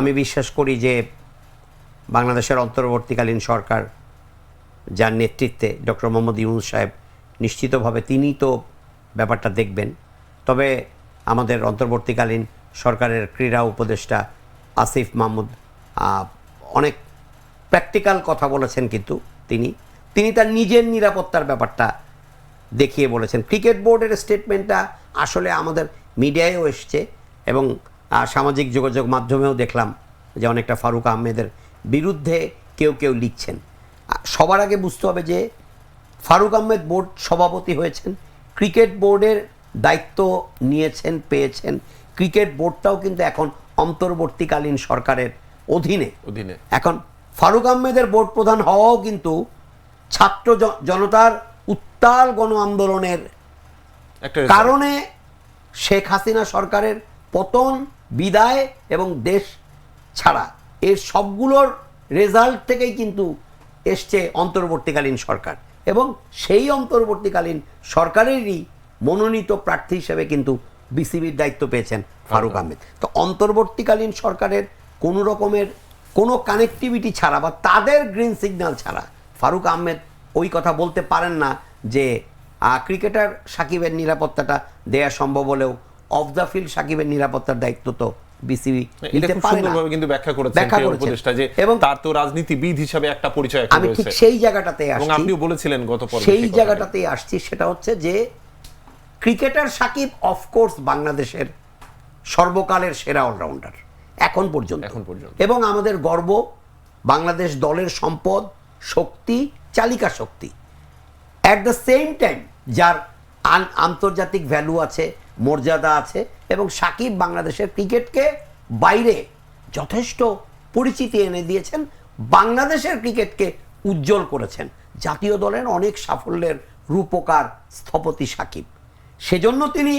আমি বিশ্বাস করি যে বাংলাদেশের অন্তর্বর্তীকালীন সরকার যার নেতৃত্বে ডক্টর মোহাম্মদ ইউনুস সাহেব নিশ্চিতভাবে তিনি তো ব্যাপারটা দেখবেন। তবে আমাদের অন্তর্বর্তীকালীন সরকারের ক্রীড়া উপদেষ্টা আসিফ মাহমুদ অনেক প্র্যাকটিক্যাল কথা বলেছেন কিন্তু তিনি। তিনি তার নিজের নিরাপত্তার ব্যাপারটা দেখিয়ে বলেছেন। ক্রিকেট বোর্ডের স্টেটমেন্টটা আসলে আমাদের মিডিয়ায়ও এসছে এবং সামাজিক যোগাযোগ মাধ্যমেও দেখলাম যে অনেকটা ফারুক আহমেদের বিরুদ্ধে কেউ কেউ লিখছেন। সবার আগে বুঝতে হবে যে ফারুক আহমেদ বোর্ড সভাপতি হয়েছেন ক্রিকেট বোর্ডের দায়িত্ব নিয়েছেন পেয়েছেন। ক্রিকেট বোর্ডটাও কিন্তু এখন অন্তর্বর্তীকালীন সরকারের অধীনে। অধীনে। এখন ফারুক আহমেদের বোর্ড প্রধান হওয়াও কিন্তু ছাত্র জনতার উত্তাল গণ আন্দোলনের কারণে শেখ হাসিনা সরকারের পতন বিদায় এবং দেশ ছাড়া। এর সবগুলোর রেজাল্ট থেকেই কিন্তু এসছে অন্তর্বর্তীকালীন সরকার এবং সেই অন্তর্বর্তীকালীন সরকারেরই মনোনীত প্রার্থী হিসেবে কিন্তু বিসিবির দায়িত্ব পেয়েছেন ফারুক আহমেদ। তো অন্তর্বর্তীকালীন সরকারের কোনো রকমের কোনো কানেক্টিভিটি ছাড়া বা তাদের গ্রিন সিগন্যাল ছাড়া ফারুক আহমেদ ওই কথা বলতে পারেন না যে ক্রিকেটার সাকিবের নিরাপত্তাটা দেয়া সম্ভব হলেও অফ দ্য ফিল্ড সাকিবের নিরাপত্তার দায়িত্ব তো বিসিবি নিতে পারে না। কিন্তু ব্যাখ্যা করেছেন উপদেষ্টা যে এবং তার তো রাজনীতিবিদ হিসাবে একটা পরিচয় এখন আমি ঠিক সেই জায়গাটাতে এবং আপনিও বলেছিলেন গত পর্বে সেই জায়গাটাতেই আসছি সেটা হচ্ছে যে ক্রিকেটার সাকিব অফকোর্স বাংলাদেশের সর্বকালের সেরা অলরাউন্ডার এখন পর্যন্ত। এখন পর্যন্ত। এবং আমাদের গর্ব বাংলাদেশ দলের সম্পদ শক্তি চালিকা শক্তি। অ্যাট দ্য সেম টাইম যার আন- আন্তর্জাতিক ভ্যালু আছে মর্যাদা আছে এবং সাকিব বাংলাদেশের ক্রিকেটকে বাইরে যথেষ্ট পরিচিতি এনে দিয়েছেন, বাংলাদেশের ক্রিকেটকে উজ্জ্বল করেছেন। জাতীয় দলের অনেক সাফল্যের রূপকার স্থপতি সাকিব। সেজন্য তিনি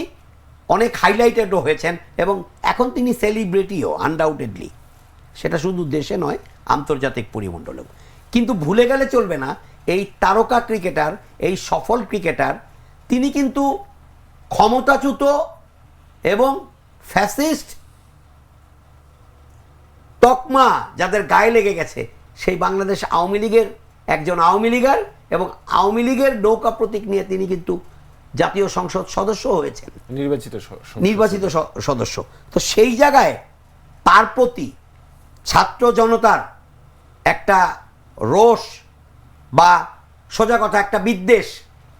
অনেক হাইলাইটেডও হয়েছেন এবং এখন তিনি সেলিব্রিটিও আনডাউটেডলি সেটা শুধু দেশে নয়, আন্তর্জাতিক পরিমণ্ডলেও। কিন্তু ভুলে গেলে চলবে না, এই তারকা ক্রিকেটার, এই সফল ক্রিকেটার, তিনি কিন্তু ক্ষমতাচ্যুত এবং ফ্যাসিস্ট তকমা যাদের গায়ে লেগে গেছে সেই বাংলাদেশ আওয়ামী লীগের একজন আওয়ামী লীগার এবং আওয়ামী লীগের নৌকা প্রতীক নিয়ে তিনি কিন্তু জাতীয় সংসদ সদস্য হয়েছেন। নির্বাচিত নির্বাচিত স- সদস্য। তো সেই জায়গায় তার প্রতি ছাত্র জনতার একটা রোষ বা সোজা কথা একটা বিদ্বেষ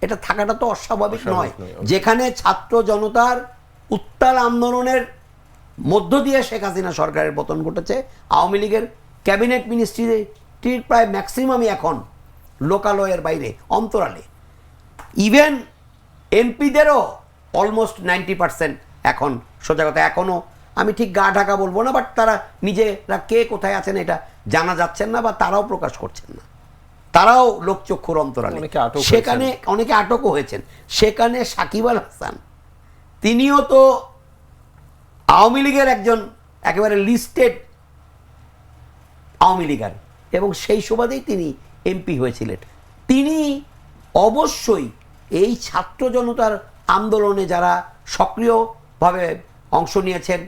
এটা থাকাটা তো অস্বাভাবিক নয়। যেখানে ছাত্র জনতার উত্তাল আন্দোলনের মধ্য দিয়ে শেখ হাসিনা সরকারের পতন ঘটেছে আওয়ামী লীগের ক্যাবিনেট মিনিস্ট্রিটির প্রায় ম্যাক্সিমামই এখন লোকালয়ের বাইরে অন্তরালে। ইভেন এমপিদেরও অলমোস্ট নাইনটি পার্সেন্ট এখন সোজা কথা এখনও আমি ঠিক গা ঢাকা বলব না বাট তারা নিজেরা কে কোথায় আছেন এটা জানা যাচ্ছেন না বা তারাও প্রকাশ করছেন না। তারাও লোকচক্ষুর অন্তরালে। আটক সেখানে অনেকে আটকও হয়েছেন। সেখানে সাকিব আল হাসান তিনিও তো আওয়ামী লীগের একজন একেবারে লিস্টেড আওয়ামী লীগার এবং সেই সুবাদেই তিনি এমপি হয়েছিলেন। তিনি অবশ্যই এই ছাত্র জনতার আন্দোলনে যারা সক্রিয়ভাবে অংশ নিয়েছেন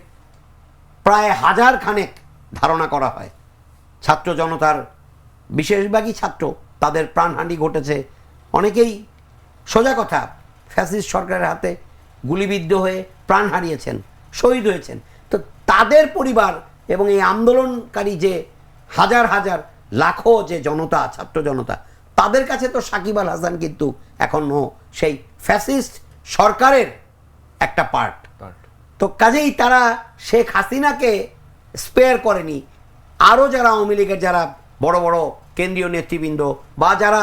প্রায় হাজার খানেক ধারণা করা হয়। ছাত্র জনতার বিশেষভাগই ছাত্র তাদের প্রাণহানি ঘটেছে। অনেকেই সোজা কথা ফ্যাসিস্ট সরকারের হাতে গুলিবিদ্ধ হয়ে প্রাণ হারিয়েছেন শহীদ হয়েছেন। তো তাদের পরিবার এবং এই আন্দোলনকারী যে হাজার হাজার লাখো যে জনতা ছাত্র জনতা তাদের কাছে তো সাকিব আল হাসান কিন্তু এখনও সেই ফ্যাসিস্ট সরকারের একটা পার্ট। তো কাজেই তারা শেখ হাসিনাকে স্পেয়ার করেনি। আরও যারা আওয়ামী লীগের যারা বড় বড় কেন্দ্রীয় নেতৃবৃন্দ বা যারা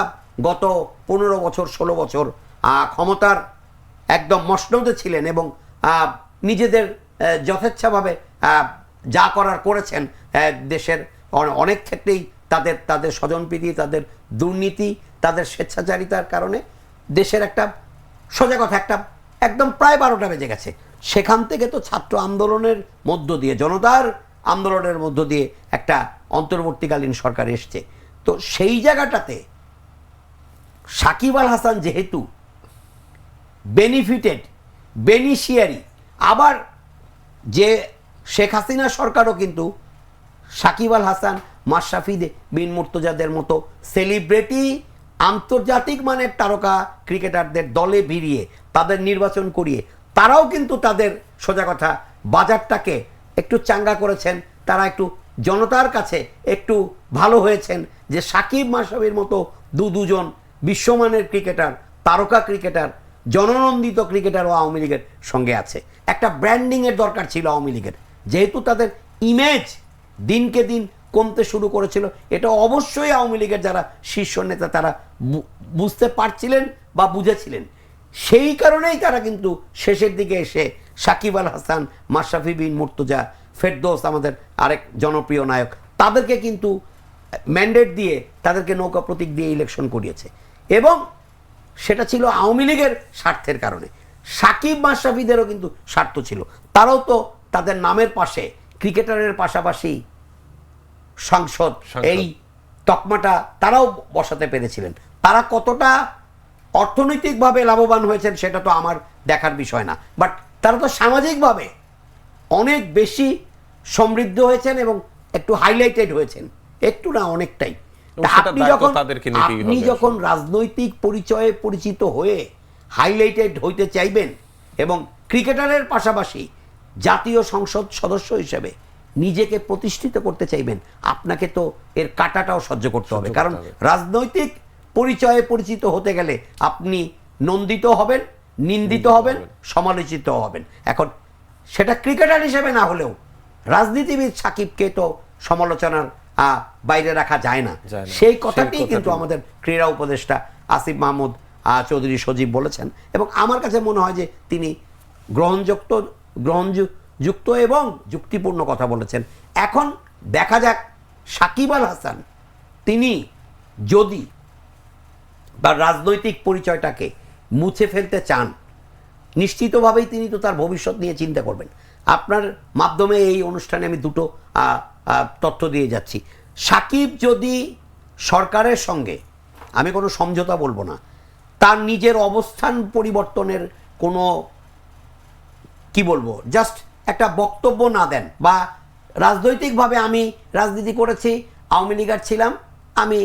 গত পনেরো বছর, ষোলো বছর ক্ষমতার একদম মসনদে ছিলেন এবং নিজেদের যথেচ্ছাভাবে যা করার করেছেন দেশের অনেক ক্ষেত্রেই তাদের তাদের স্বজনপ্রীতি, তাদের দুর্নীতি, তাদের স্বেচ্ছাচারিতার কারণে দেশের একটা সোজা কথা, একটা একদম প্রায় বারোটা বেজে গেছে। সেখান থেকে তো ছাত্র আন্দোলনের মধ্য দিয়ে, জনতার আন্দোলনের মধ্য দিয়ে একটা অন্তর্বর্তীকালীন সরকার এসছে। তো সেই জায়গাটাতে সাকিব আল হাসান যেহেতু বেনিফিটেড বেনিশিয়ারি আবার যে শেখ হাসিনা সরকারও কিন্তু সাকিব আল হাসান মাশরাফি দে- বিন মুর্তজাদের মতো সেলিব্রিটি আন্তর্জাতিক মানের তারকা ক্রিকেটারদের দলে ভিড়িয়ে তাদের নির্বাচন করিয়ে তারাও কিন্তু তাদের সোজা কথা বাজারটাকে একটু চাঙ্গা করেছেন, তারা একটু জনতার কাছে একটু ভালো হয়েছেন যে সাকিব মাশরাফির মতো দু দুজন বিশ্বমানের ক্রিকেটার, তারকা ক্রিকেটার, জননন্দিত ক্রিকেটার ও আওয়ামী লীগের সঙ্গে আছে। একটা ব্র্যান্ডিংয়ের দরকার ছিল আওয়ামী লীগের। যেহেতু তাদের ইমেজ দিনকে দিন কমতে শুরু করেছিল, এটা অবশ্যই আওয়ামী লীগের যারা শীর্ষ নেতা তারা বুঝতে পারছিলেন বা বুঝেছিলেন। সেই কারণেই তারা কিন্তু শেষের দিকে এসে সাকিব আল হাসান, মাশরাফি বিন মুর্তজা ফেরদৌস আমাদের আরেক জনপ্রিয় নায়ক। তাদেরকে কিন্তু ম্যান্ডেট দিয়ে তাদেরকে নৌকা প্রতীক দিয়ে ইলেকশন করিয়েছে। এবং সেটা ছিল আওয়ামী লীগের স্বার্থের কারণে। সাকিব মাশরাফিদেরও কিন্তু স্বার্থ ছিল। তারাও তো তাদের নামের পাশে ক্রিকেটারের পাশাপাশি সংসদ সংসদ। এই তকমাটা তারাও বসাতে পেরেছিলেন। তারা কতটা অর্থনৈতিকভাবে লাভবান হয়েছেন সেটা তো আমার দেখার বিষয় না। বাট তারা তো সামাজিকভাবে অনেক বেশি সমৃদ্ধ হয়েছেন এবং একটু হাইলাইটেড হয়েছেন। একটু না অনেকটাই। আপনি যখন আপনি যখন রাজনৈতিক পরিচয়ে পরিচিত হয়ে হাইলাইটেড হইতে চাইবেন এবং ক্রিকেটারের পাশাপাশি জাতীয় সংসদ সদস্য হিসেবে নিজেকে প্রতিষ্ঠিত করতে চাইবেন আপনাকে তো এর কাটাটাও সহ্য করতে হবে। কারণ রাজনৈতিক পরিচয়ে পরিচিত হতে গেলে আপনি নন্দিত হবেন নিন্দিত হবেন। সমালোচিত হবেন। এখন সেটা ক্রিকেটার হিসেবে না হলেও রাজনীতিবিদ সাকিবকে তো সমালোচনার বাইরে রাখা যায় না। সেই কথাটি কিন্তু আমাদের ক্রীড়া উপদেষ্টা আসিফ মাহমুদ চৌধুরী সজীব বলেছেন এবং আমার কাছে মনে হয় যে তিনি গ্রহণযুক্ত গ্রহণযুক্ত এবং যুক্তিপূর্ণ কথা বলেছেন। এখন দেখা যাক সাকিব আল হাসান তিনি যদি বা রাজনৈতিক পরিচয়টাকে মুছে ফেলতে চান নিশ্চিতভাবেই তিনি তো তার ভবিষ্যৎ নিয়ে চিন্তা করবেন। আপনার মাধ্যমে এই অনুষ্ঠানে আমি দুটো তথ্য দিয়ে যাচ্ছি। সাকিব যদি সরকারের সঙ্গে, আমি কোনো সমঝোতা বলব না, তার নিজের অবস্থান পরিবর্তনের কোনো, কি বলব জাস্ট একটা বক্তব্য না দেন, বা রাজনৈতিকভাবে আমি রাজনীতি করেছি, আওয়ামী লীগার ছিলাম, আমি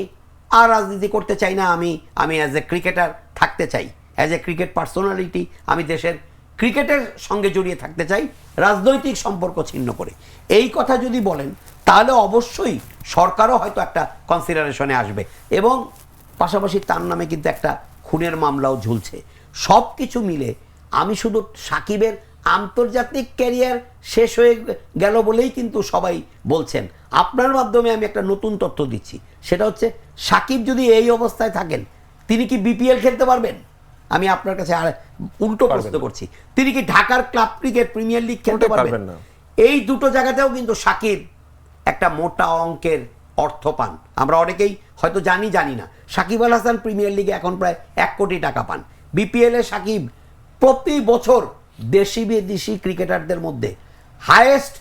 আর রাজনীতি করতে চাই না, আমি আমি অ্যাজ এ ক্রিকেটার থাকতে চাই। অ্যাজ এ ক্রিকেট পার্সোনালিটি আমি দেশের ক্রিকেটের সঙ্গে জড়িয়ে থাকতে চাই, রাজনৈতিক সম্পর্ক ছিন্ন করে। এই কথা যদি বলেন, তাহলে অবশ্যই সরকারও হয়তো একটা কনসিডারেশনে আসবে। এবং পাশাপাশি তার নামে কিন্তু একটা খুনের মামলাও ঝুলছে। সব কিছু মিলে আমি শুধু সাকিবের আন্তর্জাতিক ক্যারিয়ার শেষ হয়ে গেল বলেই কিন্তু সবাই বলছেন। আপনার মাধ্যমে আমি একটা নতুন তথ্য দিচ্ছি। সেটা হচ্ছে, সাকিব যদি এই অবস্থায় থাকেন, তিনি কি বিপিএল খেলতে পারবেন? আমি আপনার কাছে আর উল্টো প্রশ্ন করছি। তিনি কি ঢাকার ক্লাব ক্রিকেট প্রিমিয়ার লিগ খেলতে পারবেন? না। এই দুটো জায়গাতেও কিন্তু সাকিব একটা মোটা অঙ্কের অর্থ পান আমরা অনেকেই হয়তো জানি জানি না। সাকিব আল হাসান প্রিমিয়ার লিগে এখন প্রায় এক কোটি টাকা পান। বিপিএল এ সাকিব প্রতি বছর দেশি বিদেশি ক্রিকেটারদের মধ্যে হায়েস্ট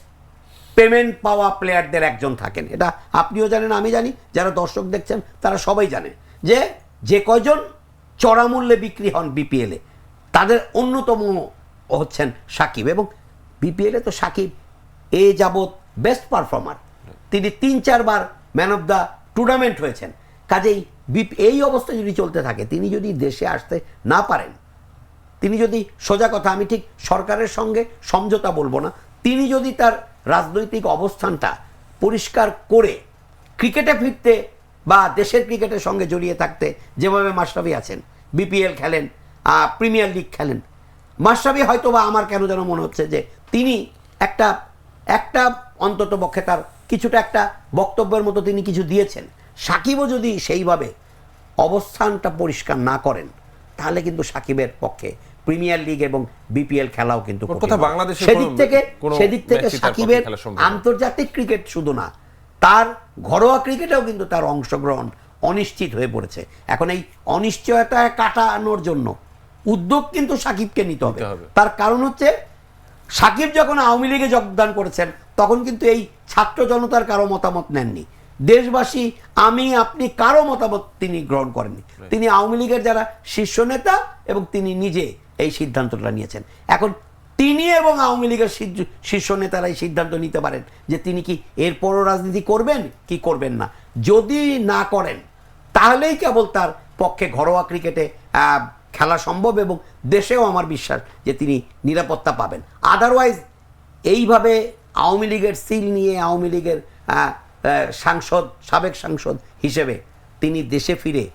পেমেন্ট পাওয়া প্লেয়ারদের একজন থাকেন। এটা আপনিও জানেন আমি জানি। যারা দর্শক দেখছেন তারা সবাই জানে যে যে কয়জন চড়া মূল্যে বিক্রি হন বিপিএলে তাদের অন্যতম হচ্ছেন সাকিব এবং বিপিএলে তো সাকিব এ যাবৎ বেস্ট পারফর্মার তিনি তিন চারবার ম্যান অফ দ্য টুর্নামেন্ট হয়েছেন। কাজেই এই অবস্থা যদি চলতে থাকে, তিনি যদি দেশে আসতে না পারেন, তিনি যদি সোজা কথা, আমি ঠিক সরকারের সঙ্গে সমঝোতা বলব না, তিনি যদি তার রাজনৈতিক অবস্থানটা পরিষ্কার করে, ক্রিকেটে ফিরতে বা দেশের ক্রিকেটের সঙ্গে জড়িয়ে থাকতে যেভাবে মাশরাফি আছেন বিপিএল খেলেন প্রিমিয়ার লিগ খেলেন মাশরাফি হয়তো বা আমার কেন যেন মনে হচ্ছে যে তিনি একটা একটা অন্তত পক্ষে তার কিছুটা একটা বক্তব্যের মতো তিনি কিছু দিয়েছেন সাকিবও যদি সেইভাবে অবস্থানটা পরিষ্কার না করেন তাহলে কিন্তু সাকিবের পক্ষে প্রিমিয়ার লিগ এবং বিপিএল খেলাও কিন্তু সেদিক থেকে সেদিক থেকে সাকিবের। আন্তর্জাতিক ক্রিকেট শুধু না তার ঘরোয়া ক্রিকেটেও কিন্তু তার অংশগ্রহণ অনিশ্চিত হয়ে পড়েছে। এখন এই অনিশ্চয়তা কাটানোর জন্য উদ্যোগ কিন্তু সাকিবকে নিতে হবে। নিতে হবে। তার কারণ হচ্ছে সাকিব যখন আওয়ামী লীগে যোগদান করেছেন তখন কিন্তু এই ছাত্র জনতার কারও মতামত নেননি। দেশবাসী আমি আপনি কারও মতামত তিনি গ্রহণ করেননি। তিনি আওয়ামী লীগের যারা শীর্ষ নেতা এবং তিনি নিজে এই সিদ্ধান্তটা নিয়েছেন। এখন তিনি এবং আওয়ামী লীগের শীর্ষ- শীর্ষ নেতারাই সিদ্ধান্ত নিতে পারেন যে তিনি কি এরপরও রাজনীতি করবেন, কি করবেন না। যদি না করেন, তাহলেই কেবল তার পক্ষে ঘরোয়া ক্রিকেটে খেলা সম্ভব এবং দেশেও আমার বিশ্বাস যে তিনি নিরাপত্তা পাবেন। আদারওয়াইজ এইভাবে আওয়ামী লীগের সিল নিয়ে আওয়ামী লীগের সাংসদ, সাবেক সাংসদ হিসেবে তিনি দেশে ফিরে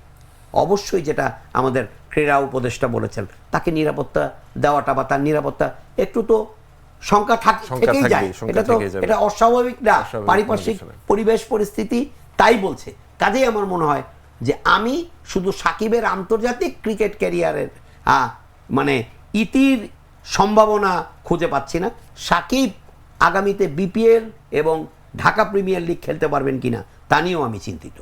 অবশ্যই যেটা আমাদের ক্রীড়া উপদেষ্টা বলেছেন তাকে নিরাপত্তা দেওয়াটা বা তার নিরাপত্তা একটু তো শঙ্কা থাক- থেকেই যায়। এটা তো এটা অস্বাভাবিক না পারিপার্শ্বিক। পরিবেশ পরিস্থিতি তাই বলছে। কাজেই আমার মনে হয় যে আমি শুধু সাকিবের আন্তর্জাতিক ক্রিকেট ক্যারিয়ারের মানে ইতির সম্ভাবনা খুঁজে পাচ্ছি না। সাকিব আগামীতে বিপিএল এবং ঢাকা প্রিমিয়ার লিগ খেলতে পারবেন কিনা তা নিয়েও আমি চিন্তিত।